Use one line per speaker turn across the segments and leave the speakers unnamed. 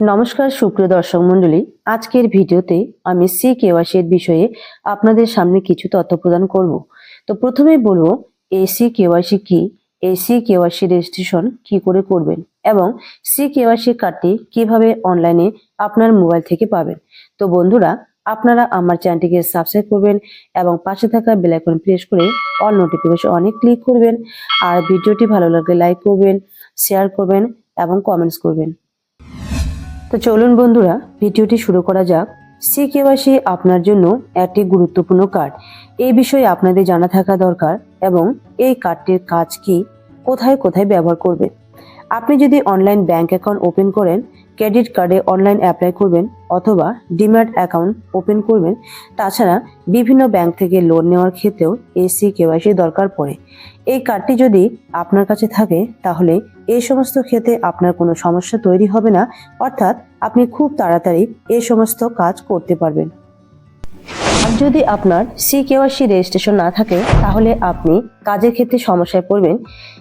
নমস্কার, সুপ্রিয় দর্শক মন্ডলী আজকের ভিডিওতে আমি সি কেওয়াসির বিষয়ে আপনাদের সামনে কিছু তথ্য প্রদান করব। তো প্রথমেই বলব, এই সি কেওয়াসি কি? এই সি কেওয়াসি রেজিস্ট্রেশন কি করে করবেন? এবং সি কেওয়াসি কার্ডটি কীভাবে অনলাইনে আপনার মোবাইল থেকে পাবেন? তো বন্ধুরা, আপনারা আমার চ্যানেলটিকে সাবস্ক্রাইব করবেন এবং পাশে থাকা বেল আইকন প্রেস করে অল নোটিফিকেশন অনেক ক্লিক করবেন। আর ভিডিওটি ভালো লাগলে লাইক করবেন, শেয়ার করবেন এবং কমেন্টস করবেন। তো চলুন বন্ধুরা, ভিডিওটি শুরু করা যাক। সি কেওয়াইসি আপনার জন্য একটি গুরুত্বপূর্ণ কার্ড। এই বিষয়ে আপনাদের জানা থাকা দরকার এবং এই কার্ডটির কাজ কি, কোথায় কোথায় ব্যবহার করবে? আপনি যদি অনলাইন ব্যাংক অ্যাকাউন্ট ওপেন করেন ক্রেডিট কার্ডে অনলাইন অ্যাপ্লাই করবেন অথবা ডিম্যাট অ্যাকাউন্ট ওপেন করবেন। তাছাড়া বিভিন্ন ব্যাংক থেকে লোন নেওয়ার ক্ষেত্রেও এসি সি কেওয়াইসি দরকার পড়ে। এই কার্ডটি যদি আপনার কাছে থাকে, তাহলে এই সমস্ত ক্ষেত্রে আপনার কোনো সমস্যা তৈরি হবে না। অর্থাৎ আপনি খুব তাড়াতাড়ি এই সমস্ত কাজ করতে পারবেন। যদি আপনার সি কেওয়াইসি রেজিস্ট্রেশন না থাকে, তাহলে আপনি কাজের ক্ষেত্রে সমস্যায় পড়বেন।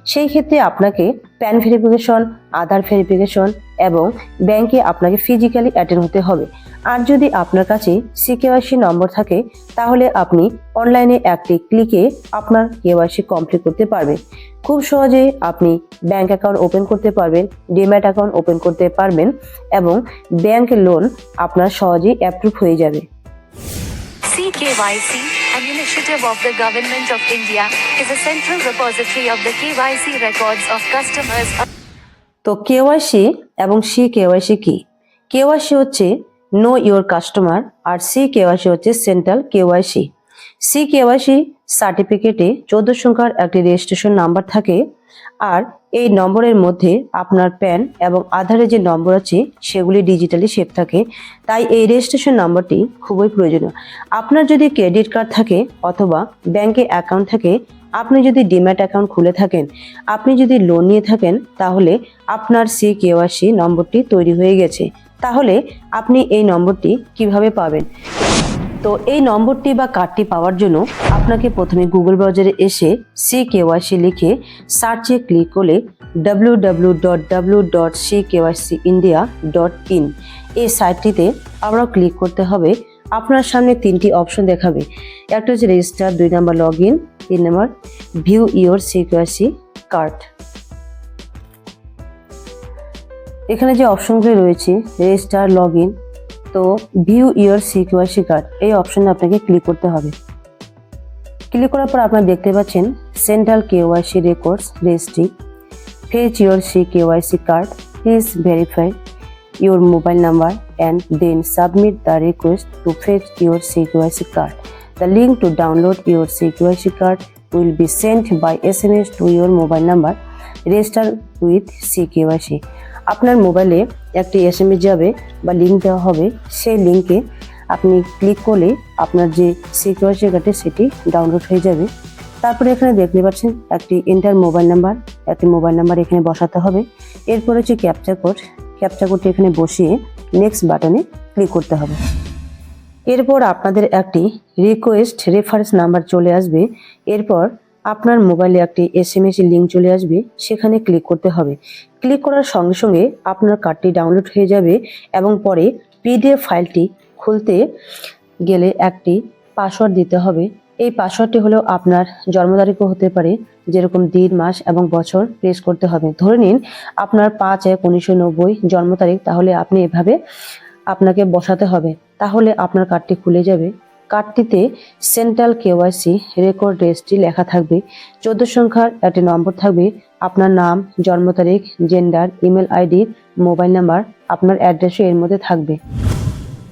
সেই ক্ষেত্রে আপনাকে প্যান ভেরিফিকেশন আধার ভেরিফিকেশন এবং ব্যাংকে আপনাকে ফিজিক্যালি অ্যাটেন্ড হতে হবে। আর যদি আপনার কাছে সি কেওয়াইসি নম্বর থাকে, তাহলে আপনি অনলাইনে একটি ক্লিকে আপনার কেওয়াইসি কমপ্লিট করতে পারবেন। খুব সহজে আপনি ব্যাংক অ্যাকাউন্ট ওপেন করতে পারবেন ডিম্যাট অ্যাকাউন্ট ওপেন করতে পারবেন এবং ব্যাংক লোন আপনার সহজেই অ্যাপ্রুভ হয়ে যাবে।
CKYC, an initiative of the Government of India, is a central repository of the KYC records of customers.
তো কেওয়াইসি এবং সি কেওয়াইসি কি কেওয়াইসি হচ্ছে নো ইওর কাস্টমার আর সি কেওয়াইসি হচ্ছে সেন্ট্রাল কেওয়াইসি সি কেওয়াইসি সার্টিফিকেটে চোদ্দ সংখ্যার একটি রেজিস্ট্রেশন নাম্বার থাকে। আর এই নম্বরের মধ্যে আপনার প্যান এবং আধারে যে নম্বর আছে, সেগুলি ডিজিটালি সেভ থাকে। তাই এই রেজিস্ট্রেশন নাম্বারটি খুবই প্রয়োজনীয়। আপনার যদি ক্রেডিট কার্ড থাকে অথবা ব্যাংকে অ্যাকাউন্ট থাকে, আপনি যদি ডিম্যাট অ্যাকাউন্ট খুলে থাকেন, আপনি যদি লোন নিয়ে থাকেন, তাহলে আপনার সি কেওয়াইসি নম্বরটি তৈরি হয়ে গেছে। তাহলে আপনি এই নম্বরটি কীভাবে পাবেন? তো এই নম্বরটি বা কার্ডটি পাওয়ার জন্য আপনাকে প্রথমে গুগল ব্রাউজারে এসে সি কেওয়াইসি লিখে সার্চে ক্লিক করলে W W dot W dot C KYC India dot in এই সাইটটিতে আবারও ক্লিক করতে হবে। আপনার সামনে তিনটি অপশন দেখাবে। একটা হচ্ছে রেজিস্টার দুই নাম্বার লগ ইন তিন number view your CKYC card এখানে যে অপশনগুলি রয়েছে রেজিস্টার লগ ইন তো ভিউ ইওর সিকিউরিসি কার্ড এই অপশনে আপনাকে ক্লিক করতে হবে ক্লিক করার পর আপনারা দেখতে পাচ্ছেন central KYC records registry fetch your C KYC card please verify your mobile number and then submit the request to fetch your CQIC card. The link to download your CQIC card will be sent by SMS to your mobile number. Register with CQIC. আপনার মোবাইলে একটি SMS যাবে বা link দেওয়া হবে, সেই লিঙ্কে আপনি ক্লিক করলে আপনার যে সিকিউরিটি কার্ডে সেটি ডাউনলোড হয়ে যাবে। তারপরে এখানে দেখতে পাচ্ছেন একটি ইন্টার মোবাইল নাম্বার একটি মোবাইল নাম্বার এখানে বসাতে হবে। এরপর হচ্ছে ক্যাপচা কোড ক্যাপচা কোডটি এখানে বসিয়ে নেক্সট বাটনে ক্লিক করতে হবে। এরপর আপনাদের একটি রিকোয়েস্ট রেফারেন্স নাম্বার চলে আসবে। এরপর আপনার মোবাইলে একটি এস এম লিঙ্ক চলে আসবে, সেখানে ক্লিক করতে হবে। ক্লিক করার সঙ্গে সঙ্গে আপনার কার্ডটি ডাউনলোড হয়ে যাবে এবং পরে পিডিএফ ফাইলটি খুলতে গেলে একটি পাসওয়ার্ড দিতে হবে। এই পাসওয়ার্ডটি হলো আপনার জন্ম তারিখও হতে পারে, যেরকম দিন মাস এবং বছর প্রেস করতে হবে। ধরে নিন আপনার পাঁচ এক উনিশশো নব্বই জন্ম তারিখ, তাহলে আপনি এভাবে আপনাকে বসাতে হবে। তাহলে আপনার কার্ডটি খুলে যাবে। কার্ডটিতে সেন্ট্রাল কেওয়াইসি রেকর্ড রেজিস্ট্রি লেখা থাকবে। চোদ্দ সংখ্যার একটি নম্বর থাকবে। আপনার নাম, জন্ম তারিখ gender email ID mobile number আপনার অ্যাড্রেসও এর মধ্যে থাকবে।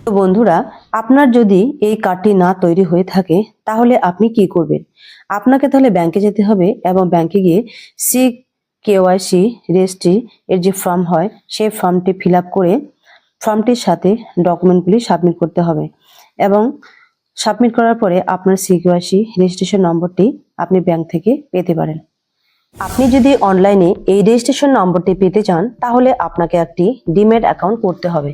তো বন্ধুরা, আপনার যদি এই কার্ডটি না তৈরি হয়ে থাকে, তাহলে আপনি কি করবেন? আপনাকে তাহলে ব্যাংকে যেতে হবে এবং ব্যাংকে গিয়ে সি কেওয়াইসি রেজিস্ট্রি এর যে ফর্ম হয়, সেই ফর্মটি ফিল করে ফর্মটির সাথে ডকুমেন্টগুলি সাবমিট করতে হবে। এবং সাবমিট করার পরে আপনার সিকিউআইসি রেজিস্ট্রেশন নম্বরটি আপনি ব্যাংক থেকে পেতে পারেন। আপনি যদি অনলাইনে এই রেজিস্ট্রেশন নম্বরটি পেতে চান, তাহলে আপনাকে একটি ডিমেট অ্যাকাউন্ট করতে হবে।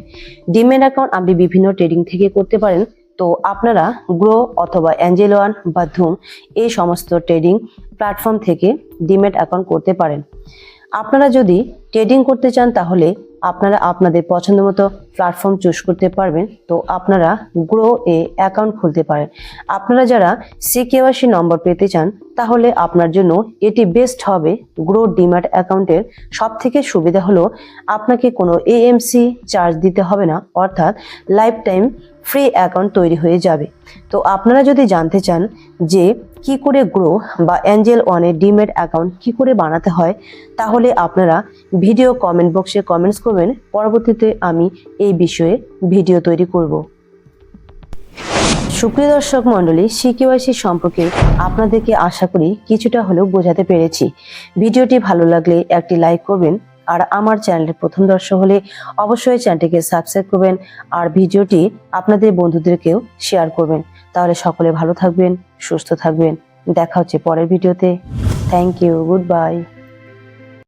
ডিমেট অ্যাকাউন্ট আপনি বিভিন্ন ট্রেডিং থেকে করতে পারেন। তো আপনারা গ্রো অথবা অ্যাঞ্জেল ওয়ান বা ধুম এই সমস্ত ট্রেডিং প্ল্যাটফর্ম থেকে ডিমেট অ্যাকাউন্ট করতে পারেন। আপনারা যদি ট্রেডিং করতে চান, তাহলে আপনারা আপনাদের পছন্দ মতো প্ল্যাটফর্ম চুজ করতে পারবেন। তো আপনারা গ্রো এ অ্যাকাউন্ট খুলতে পারেন। আপনারা যারা সিকেওয়াসি নম্বর পেতে চান, তাহলে আপনার জন্য এটি বেস্ট হবে গ্রো ডিম্যাট অ্যাকাউন্টের সব থেকে সুবিধা হলো, আপনাকে কোনো এএমসি চার্জ দিতে হবে না, অর্থাৎ লাইফ টাইম ফ্রি অ্যাকাউন্ট তৈরি হয়ে যাবে। তো আপনারা যদি জানতে চান যে কি করে গ্রো বা অ্যাঞ্জেল ওয়ানে ডিমেট অ্যাকাউন্ট কি করে বানাতে হয়, তাহলে আপনারা ভিডিও কমেন্ট বক্সে কমেন্টস করবেন। পরবর্তীতে আমি এই বিষয়ে ভিডিও তৈরি করব। সুপ্রিয় দর্শক মণ্ডলী সিকিউআইসি সম্পর্কে আপনাদেরকে আশা করি কিছুটা হলেও বোঝাতে পেরেছি। ভিডিওটি ভালো লাগলে একটি লাইক করবেন আর আমার চ্যানেলের প্রথম দর্শক হলে অবশ্যই চ্যানেলটিকে সাবস্ক্রাইব করবেন আর ভিডিওটি আপনাদের বন্ধুদেরকেও শেয়ার করবেন। তাহলে সকলে ভালো থাকবেন, সুস্থ থাকবেন। দেখা হচ্ছে পরের ভিডিওতে। Thank you good bye